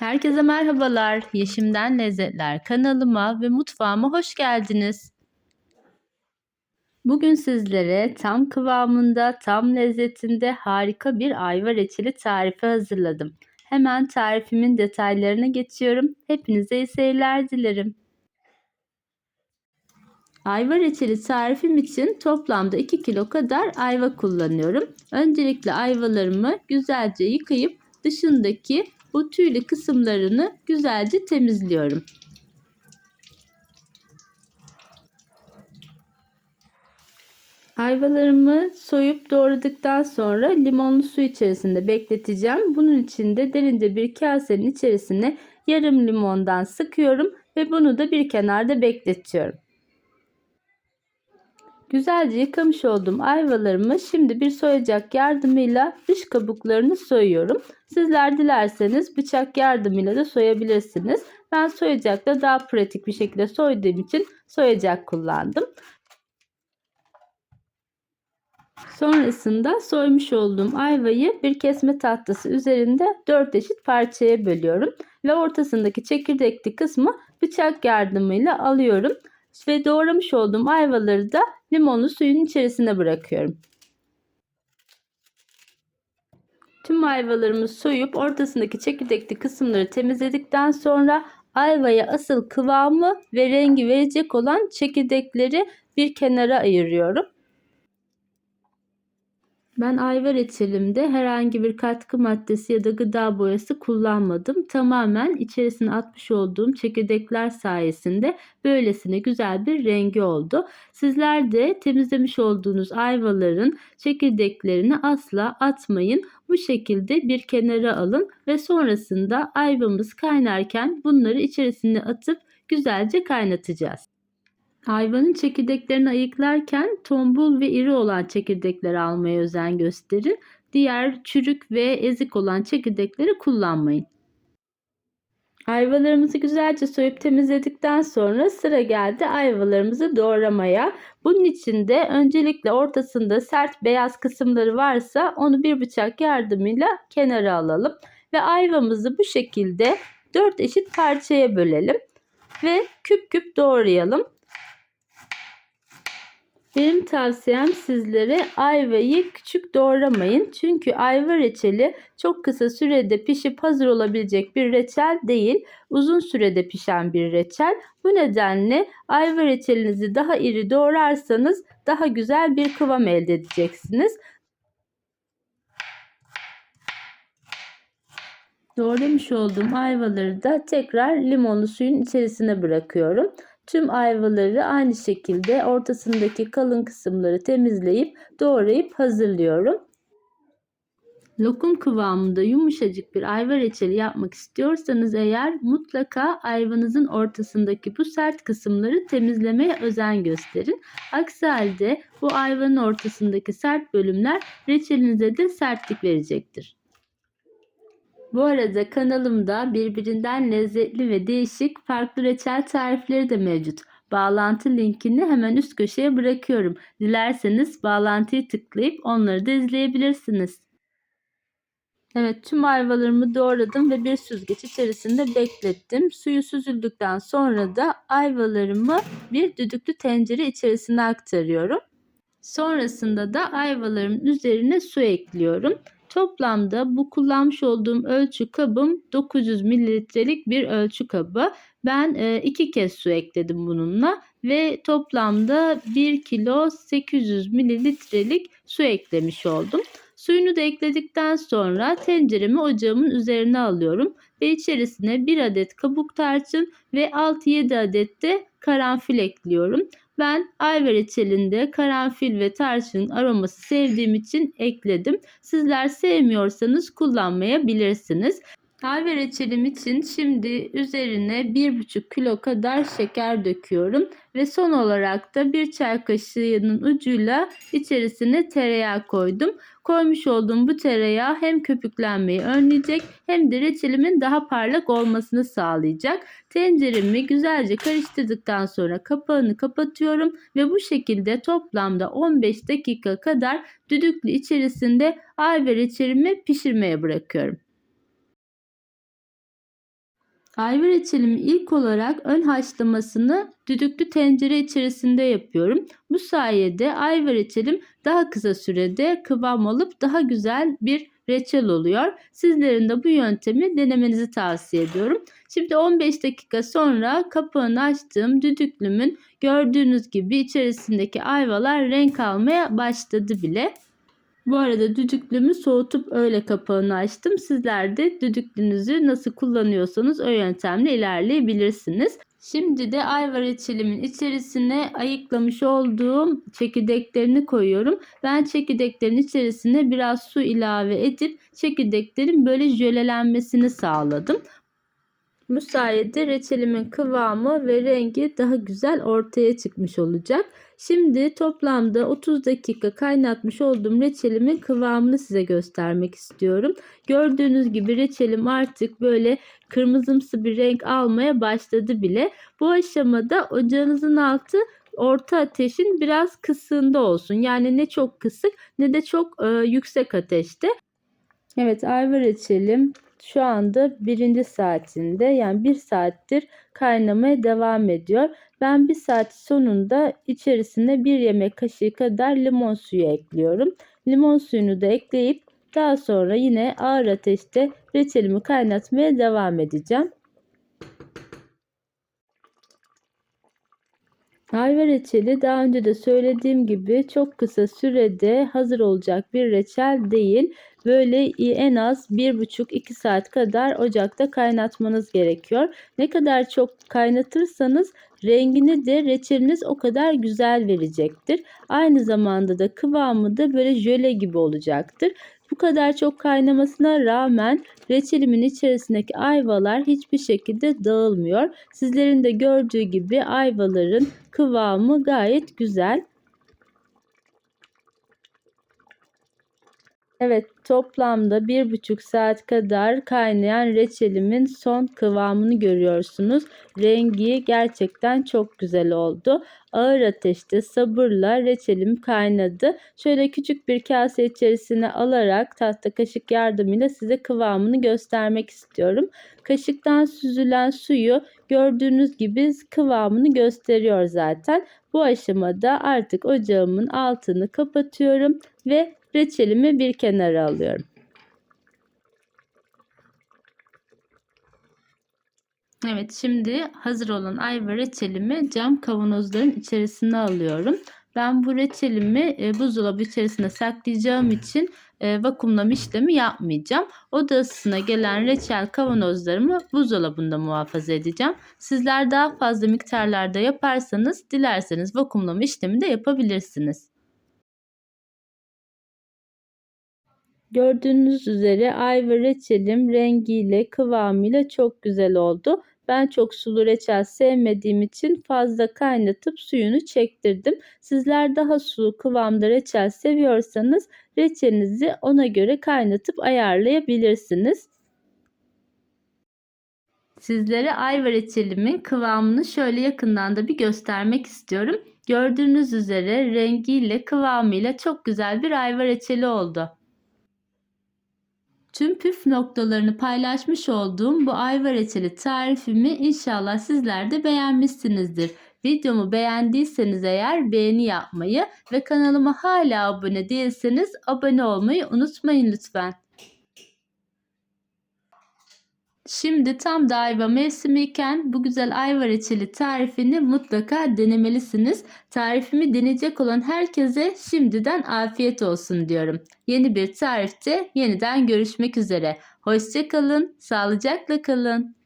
Herkese merhabalar. Yeşimden Lezzetler kanalıma ve mutfağıma hoş geldiniz. Bugün sizlere tam kıvamında, tam lezzetinde harika bir ayva reçeli tarifi hazırladım. Hemen tarifimin detaylarına geçiyorum. Hepinize iyi seyirler dilerim. Ayva reçeli tarifim için toplamda 2 kilo kadar ayva kullanıyorum. Öncelikle ayvalarımı güzelce yıkayıp dışındaki bu tüylü kısımlarını güzelce temizliyorum. Ayvalarımı soyup doğradıktan sonra limonlu su içerisinde bekleteceğim. Bunun için de derince bir kasenin içerisine yarım limondan sıkıyorum ve bunu da bir kenarda bekletiyorum. Güzelce yıkamış olduğum ayvalarımı şimdi bir soyacak yardımıyla dış kabuklarını soyuyorum. Sizler dilerseniz bıçak yardımıyla da soyabilirsiniz. Ben soyacakla daha pratik bir şekilde soyduğum için soyacak kullandım. Sonrasında soymuş olduğum ayvayı bir kesme tahtası üzerinde 4 eşit parçaya bölüyorum ve ortasındaki çekirdekli kısmı bıçak yardımıyla alıyorum ve doğramış olduğum ayvaları da limonlu suyun içerisine bırakıyorum. Tüm ayvalarımı soyup ortasındaki çekirdekli kısımları temizledikten sonra ayvaya asıl kıvamı ve rengi verecek olan çekirdekleri bir kenara ayırıyorum. Ben ayva reçelimde herhangi bir katkı maddesi ya da gıda boyası kullanmadım. Tamamen içerisine atmış olduğum çekirdekler sayesinde böylesine güzel bir rengi oldu. Sizler de temizlemiş olduğunuz ayvaların çekirdeklerini asla atmayın. Bu şekilde bir kenara alın ve sonrasında ayvamız kaynarken bunları içerisine atıp güzelce kaynatacağız. Hayvanın çekirdeklerini ayıklarken tombul ve iri olan çekirdekleri almaya özen gösterin. Diğer çürük ve ezik olan çekirdekleri kullanmayın. Ayvalarımızı güzelce soyup temizledikten sonra sıra geldi ayvalarımızı doğramaya. Bunun için de öncelikle ortasında sert beyaz kısımları varsa onu bir bıçak yardımıyla kenara alalım. Ve ayvamızı bu şekilde 4 eşit parçaya bölelim ve küp küp doğrayalım. Benim tavsiyem sizlere ayvayı küçük doğramayın. Çünkü ayva reçeli çok kısa sürede pişip hazır olabilecek bir reçel değil. Uzun sürede pişen bir reçel. Bu nedenle ayva reçelinizi daha iri doğrarsanız daha güzel bir kıvam elde edeceksiniz. Doğramış olduğum ayvaları da tekrar limonlu suyun içerisine bırakıyorum. Tüm ayvaları aynı şekilde ortasındaki kalın kısımları temizleyip doğrayıp hazırlıyorum. Lokum kıvamında yumuşacık bir ayva reçeli yapmak istiyorsanız eğer mutlaka ayvanızın ortasındaki bu sert kısımları temizlemeye özen gösterin. Aksi halde bu ayvanın ortasındaki sert bölümler reçelinize de sertlik verecektir. Bu arada kanalımda birbirinden lezzetli ve değişik farklı reçel tarifleri de mevcut. Bağlantı linkini hemen üst köşeye bırakıyorum. Dilerseniz bağlantıyı tıklayıp onları da izleyebilirsiniz. Evet tüm ayvalarımı doğradım ve bir süzgeç içerisinde beklettim. Suyu süzüldükten sonra da ayvalarımı bir düdüklü tencere içerisine aktarıyorum. Sonrasında da ayvalarımın üzerine su ekliyorum. Toplamda bu kullanmış olduğum ölçü kabım 900 mililitrelik bir ölçü kabı. Ben e, iki kez su ekledim bununla ve toplamda 1 kilo 800 mililitrelik su eklemiş oldum. Suyunu da ekledikten sonra tenceremi ocağımın üzerine alıyorum ve içerisine 1 adet kabuk tarçın ve 6-7 adet de karanfil ekliyorum. Ben ayva reçelinde karanfil ve tarçın aroması sevdiğim için ekledim. Sizler sevmiyorsanız kullanmayabilirsiniz. Ayva reçelim için şimdi üzerine 1,5 kilo kadar şeker döküyorum. Ve son olarak da bir çay kaşığının ucuyla içerisine tereyağı koydum. Koymuş olduğum bu tereyağı hem köpüklenmeyi önleyecek hem de reçelimin daha parlak olmasını sağlayacak. Tenceremi güzelce karıştırdıktan sonra kapağını kapatıyorum ve bu şekilde toplamda 15 dakika kadar düdüklü içerisinde ayva reçelimi pişirmeye bırakıyorum. Ayva reçelimi ilk olarak ön haşlamasını düdüklü tencere içerisinde yapıyorum. Bu sayede ayva reçelim daha kısa sürede kıvam alıp daha güzel bir reçel oluyor. Sizlerin de bu yöntemi denemenizi tavsiye ediyorum. Şimdi 15 dakika sonra kapağını açtığım düdüklümün gördüğünüz gibi içerisindeki ayvalar renk almaya başladı bile. Bu arada düdüklümü soğutup öyle kapağını açtım. Sizler de düdüklünüzü nasıl kullanıyorsanız o yöntemle ilerleyebilirsiniz. Şimdi de ayva reçelimin içerisine ayıklamış olduğum çekirdeklerini koyuyorum. Ben çekirdeklerin içerisine biraz su ilave edip çekirdeklerin böyle jölelenmesini sağladım. Bu sayede reçelimin kıvamı ve rengi daha güzel ortaya çıkmış olacak. Şimdi toplamda 30 dakika kaynatmış olduğum reçelimin kıvamını size göstermek istiyorum. Gördüğünüz gibi reçelim artık böyle kırmızımsı bir renk almaya başladı bile. Bu aşamada ocağınızın altı orta ateşin biraz kısığında olsun. Yani ne çok kısık ne de çok e, yüksek ateşte. Evet ayva reçelim şu anda birinci saatinde yani bir saattir kaynamaya devam ediyor. Ben bir saat sonunda içerisine bir yemek kaşığı kadar limon suyu ekliyorum. Limon suyunu da ekleyip daha sonra yine ağır ateşte reçelimi kaynatmaya devam edeceğim. Ayva reçeli daha önce de söylediğim gibi çok kısa sürede hazır olacak bir reçel değil. Böyle en az 1,5-2 saat kadar ocakta kaynatmanız gerekiyor. Ne kadar çok kaynatırsanız rengini de reçeliniz o kadar güzel verecektir. Aynı zamanda da kıvamı da böyle jöle gibi olacaktır. Bu kadar çok kaynamasına rağmen reçelimin içerisindeki ayvalar hiçbir şekilde dağılmıyor. Sizlerin de gördüğü gibi ayvaların kıvamı gayet güzel. Evet toplamda bir buçuk saat kadar kaynayan reçelimin son kıvamını görüyorsunuz. Rengi gerçekten çok güzel oldu. Ağır ateşte sabırla reçelim kaynadı. Şöyle küçük bir kase içerisine alarak tahta kaşık yardımıyla size kıvamını göstermek istiyorum. Kaşıktan süzülen suyu gördüğünüz gibi kıvamını gösteriyor zaten. Bu aşamada artık ocağımın altını kapatıyorum ve reçelimi bir kenara alıyorum. Evet şimdi hazır olan ayva reçelimi cam kavanozların içerisine alıyorum. Ben bu reçelimi e, buzdolabı içerisinde saklayacağım için e, vakumlama işlemi yapmayacağım. Oda ısısına gelen reçel kavanozlarımı buzdolabında muhafaza edeceğim. Sizler daha fazla miktarlarda yaparsanız dilerseniz vakumlama işlemi de yapabilirsiniz. Gördüğünüz üzere ayva reçelim rengiyle kıvamıyla çok güzel oldu. Ben çok sulu reçel sevmediğim için fazla kaynatıp suyunu çektirdim. Sizler daha sulu kıvamda reçel seviyorsanız reçelinizi ona göre kaynatıp ayarlayabilirsiniz. Sizlere ayva reçelimin kıvamını şöyle yakından da bir göstermek istiyorum. Gördüğünüz üzere rengiyle kıvamıyla çok güzel bir ayva reçeli oldu. Tüm püf noktalarını paylaşmış olduğum bu ayva reçeli tarifimi inşallah sizler de beğenmişsinizdir. Videomu beğendiyseniz eğer beğeni yapmayı ve kanalıma hala abone değilseniz abone olmayı unutmayın lütfen. Şimdi tam da ayva mevsimiyken bu güzel ayva reçeli tarifini mutlaka denemelisiniz. Tarifimi deneyecek olan herkese şimdiden afiyet olsun diyorum. Yeni bir tarifte yeniden görüşmek üzere. Hoşçakalın, sağlıcakla kalın.